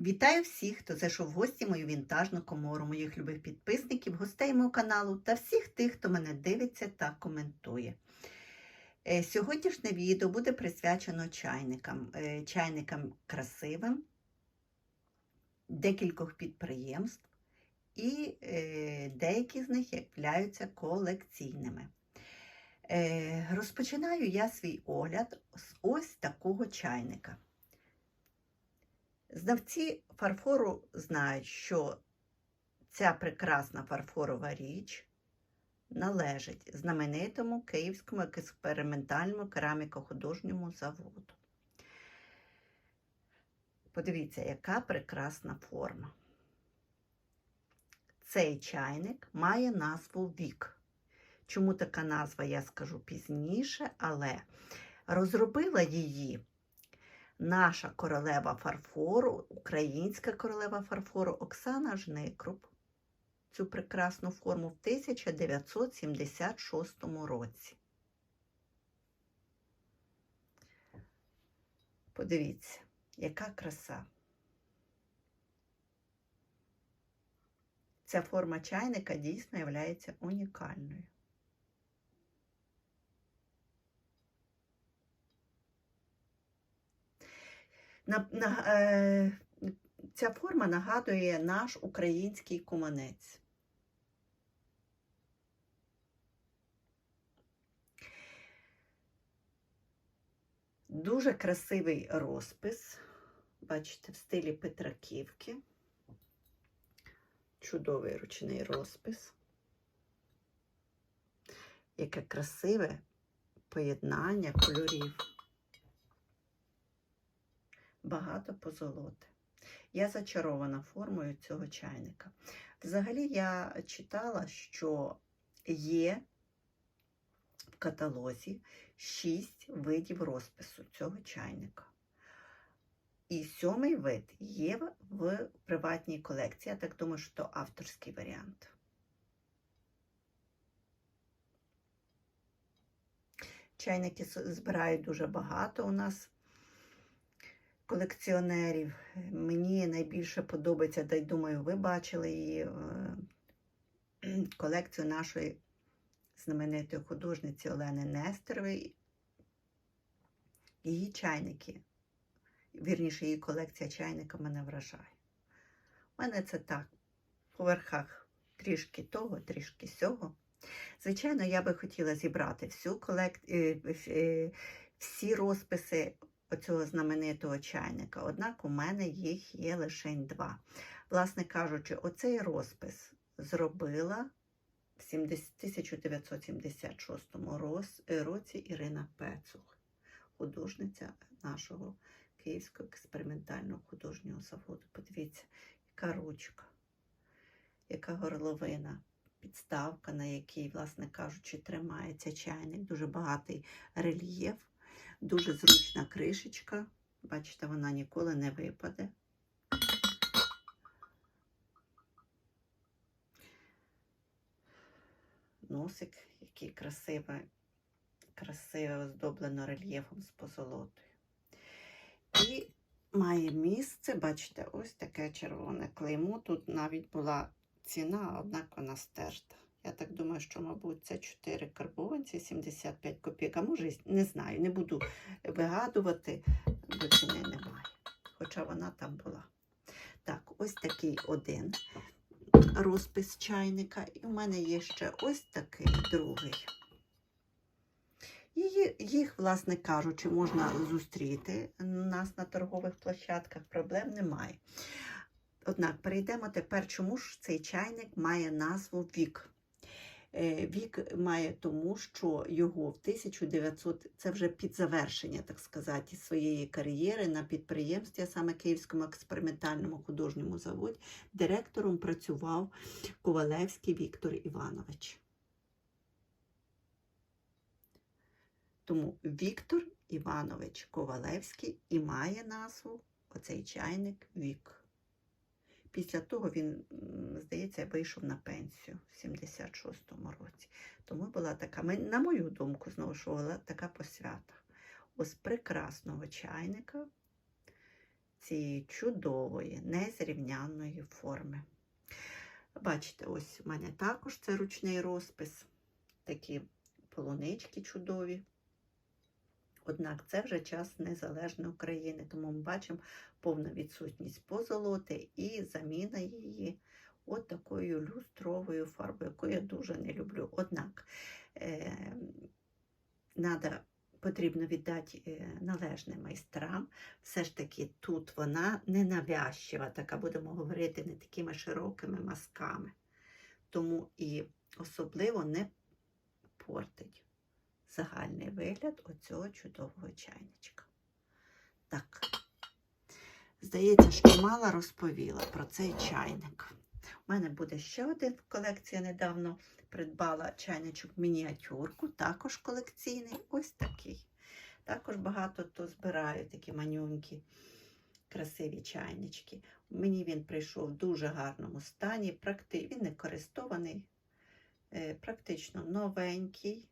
Вітаю всіх, хто зайшов в гості мою вінтажну комору, моїх любих підписників, гостей мого каналу та всіх тих, хто мене дивиться та коментує. Е, Сьогоднішнє відео буде присвячено чайникам, Е, чайникам красивим, декількох підприємств, і е, деякі з них являються колекційними. Розпочинаю я свій огляд з ось такого чайника. Знавці фарфору знають, що ця прекрасна фарфорова річ належить знаменитому Київському експериментальному кераміко-художньому заводу. Подивіться, яка прекрасна форма. Цей чайник має назву Вік. Чому така назва, я скажу пізніше, але розробила її наша королева фарфору, українська королева фарфору Оксана Жникруп цю прекрасну форму в 1976 році. Подивіться, яка краса. Ця форма чайника дійсно є унікальною. На, на, е, ця форма нагадує наш український куманець. Дуже красивий розпис, бачите, в стилі Петраківки. Чудовий ручний розпис. Яке красиве поєднання кольорів багато позолоти. Я зачарована формою цього чайника. Взагалі, я читала, що є в каталозі 6 видів розпису цього чайника. І сьомий вид є в приватній колекції. Я так думаю, що це авторський варіант. Чайники збирають дуже багато у нас колекціонерів. Мені найбільше подобається, да й думаю, ви бачили її е, колекцію нашої знаменитої художниці Олени Нестерової. Її чайники, вірніше, її колекція чайника мене вражає. У мене це так, по верхах трішки того, трішки сього. Звичайно, я би хотіла зібрати всю колек... всі розписи оцього знаменитого чайника. Однак у мене їх є лише два. Власне кажучи, оцей розпис зробила в 1976 році Ірина Пецух, художниця нашого Київського експериментального художнього заводу. Подивіться, яка ручка, яка горловина. Підставка, на якій, власне кажучи, тримається чайник, дуже багатий рельєф. Дуже зручна кришечка. Бачите, вона ніколи не випаде. Носик, який красивий, красиво оздоблено рельєфом з позолотою. І має місце, бачите, ось таке червоне клеймо. Тут навіть була ціна, однак вона стерта. Я так думаю, що, мабуть, це 4 карбованці, 75 копійок. А може, не знаю, не буду вигадувати, бо ціни немає. Хоча вона там була. Так, ось такий один розпис чайника. І в мене є ще ось такий другий. Її, їх, власне кажучи, можна зустріти у нас на торгових площадках, проблем немає. Однак перейдемо тепер, чому ж цей чайник має назву Вік. Вік має тому, що його в 1900, це вже під завершення, так сказати, своєї кар'єри на підприємстві, саме Київському експериментальному художньому заводі, директором працював Ковалевський Віктор Іванович. Тому Віктор Іванович Ковалевський і має назву оцей чайник Вік. Після того він, здається, вийшов на пенсію в 76-му році. Тому була така, на мою думку, знову ж була така посвята. Ось прекрасного чайника цієї чудової, незрівнянної форми. Бачите, ось у мене також це ручний розпис, такі полунички чудові. Однак це вже час незалежної України, тому ми бачимо повну відсутність позолоти і заміна її от такою люстровою фарбою, яку я дуже не люблю. Однак е, надо, потрібно віддати е, належне майстрам. Все ж таки тут вона не навязчива, така будемо говорити, не такими широкими мазками. Тому і особливо не портить загальний вигляд оцього чудового чайничка. Так, здається, що мало розповіла про цей чайник. У мене буде ще один в колекції. Недавно придбала чайничок мініатюрку, також колекційний, ось такий. Також багато хто збирає такі манюнькі, красиві чайнички. Мені він прийшов в дуже гарному стані, він не користований, е, практично новенький.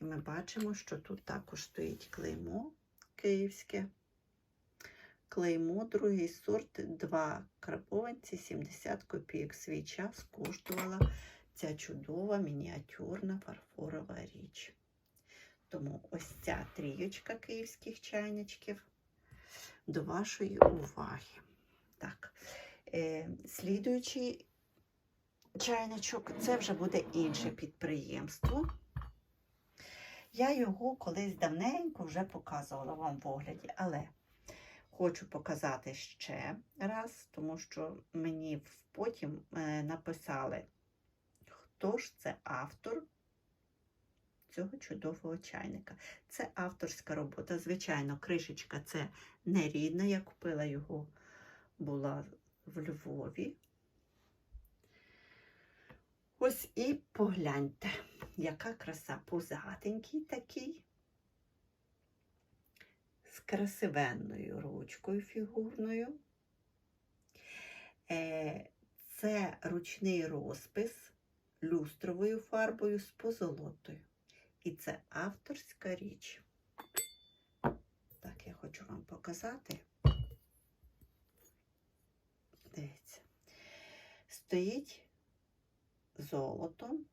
І ми бачимо, що тут також стоїть клеймо київське. Клеймо, другий сорт, 2 крапованці, 70 копійок. Свій час коштувала ця чудова мініатюрна фарфорова річ. Тому ось ця трійочка київських чайничків до вашої уваги. Так, е, слідуючий чайничок, це вже буде інше підприємство. Я його колись давненько вже показувала вам в огляді, але хочу показати ще раз, тому що мені потім е, написали, хто ж це автор цього чудового чайника. Це авторська робота. Звичайно, кришечка це не рідна. Я купила його, була в Львові. Ось і погляньте, яка краса пузатенький такий, з красивенною ручкою фігурною. Е, Це ручний розпис люстровою фарбою з позолотою. І це авторська річ. Так, я хочу вам показати. Дивіться. Стоїть золотом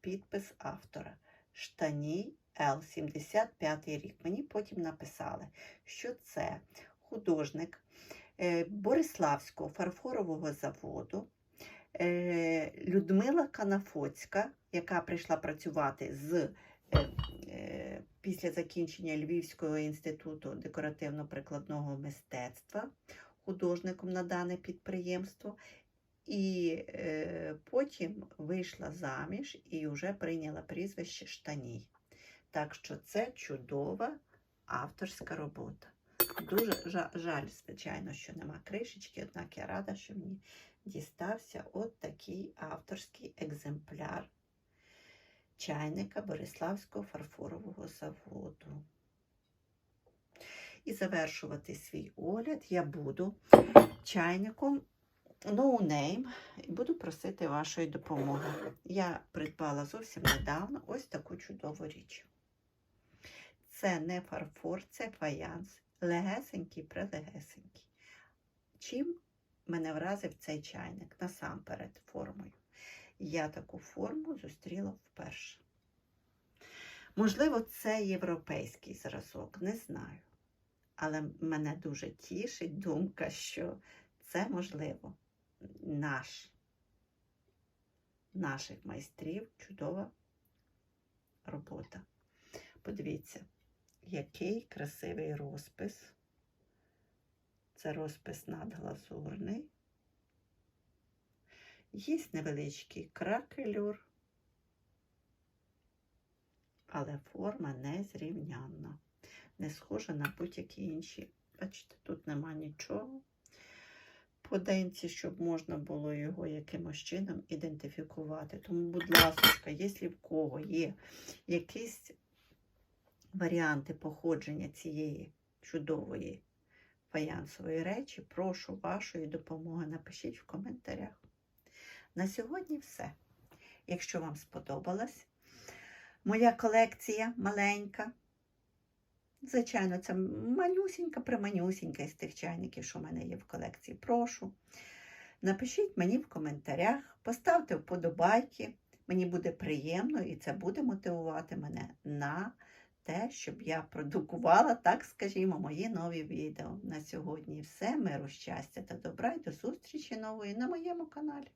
підпис автора. Штаній Л, 75 рік. Мені потім написали, що це художник е, Бориславського фарфорового заводу е, Людмила Канафоцька, яка прийшла працювати з е, після закінчення Львівського інституту декоративно-прикладного мистецтва художником на дане підприємство. І е, потім вийшла заміж і вже прийняла прізвище Штаній. Так що це чудова авторська робота. Дуже жаль, звичайно, що нема кришечки, однак я рада, що мені дістався от такий авторський екземпляр чайника Бориславського фарфорового заводу. І завершувати свій огляд я буду чайником No Name і буду просити вашої допомоги. Я придбала зовсім недавно ось таку чудову річ. Це не фарфор, це фаянс. Легесенький, прелегесенький. Чим мене вразив цей чайник насамперед формою. Я таку форму зустріла вперше. Можливо, це європейський зразок, не знаю. Але мене дуже тішить думка, що це можливо наш, наших майстрів чудова робота. Подивіться, який красивий розпис. Це розпис надглазурний. Є невеличкий кракелюр, але форма незрівнянна, не схожа на будь-які інші. Бачите, тут нема нічого по щоб можна було його якимось чином ідентифікувати. Тому, будь ласка, якщо в кого є якісь варіанти походження цієї чудової фаянсової речі, прошу вашої допомоги. Напишіть в коментарях. На сьогодні все. Якщо вам сподобалась моя колекція маленька, Звичайно, це манюсінька, приманюсінька із тих чайників, що в мене є в колекції. Прошу. Напишіть мені в коментарях, поставте вподобайки. Мені буде приємно і це буде мотивувати мене на те, щоб я продукувала, так скажімо, мої нові відео. На сьогодні все. Миру, щастя та добра і до зустрічі нової на моєму каналі.